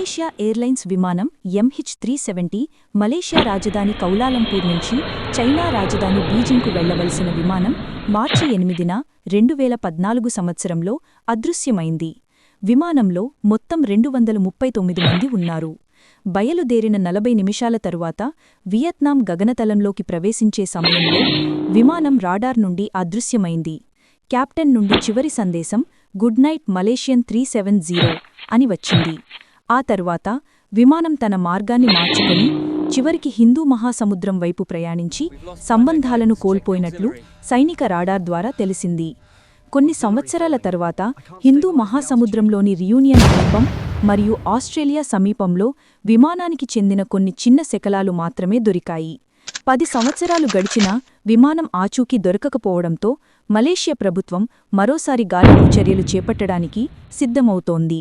Malaysia airlines విమానం MH three seventy Malaysia రాజధాని Kuala Lumpur నుంచి చైనా రాజధాని బీజింగ్కు వెళ్ళవలసిన విమానం మార్చి ఎనిమిదిన రెండు వేల పద్నాలుగు సంవత్సరంలో అదృశ్యమైంది. విమానంలో మొత్తం రెండు వందల ముప్పై తొమ్మిది మంది ఉన్నారు. బయలుదేరిన నలభై నిమిషాల తరువాత వియత్నాం గగనతలంలోకి ప్రవేశించే సమయంలో విమానం రాడార్ నుండి అదృశ్యమైంది. కెప్టెన్ నుండి చివరి సందేశం good night Malaysian three seven zero అని వచ్చింది. ఆ తరువాత విమానం తన మార్గాన్ని మార్చుకుని చివరికి హిందూ మహాసముద్రం వైపు ప్రయాణించి సంబంధాలను కోల్పోయినట్లు సైనిక రాడార్ ద్వారా తెలిసింది. కొన్ని సంవత్సరాల తర్వాత హిందూ మహాసముద్రంలోని రియూనియన్ ద్వీపం మరియు ఆస్ట్రేలియా సమీపంలో విమానానికి చెందిన కొన్ని చిన్న శకలాలు మాత్రమే దొరికాయి. పది సంవత్సరాలు గడిచినా విమానం ఆచూకీ దొరకకపోవడంతో మలేషియా ప్రభుత్వం మరోసారి గాలింపు చర్యలు చేపట్టడానికి సిద్ధమవుతోంది.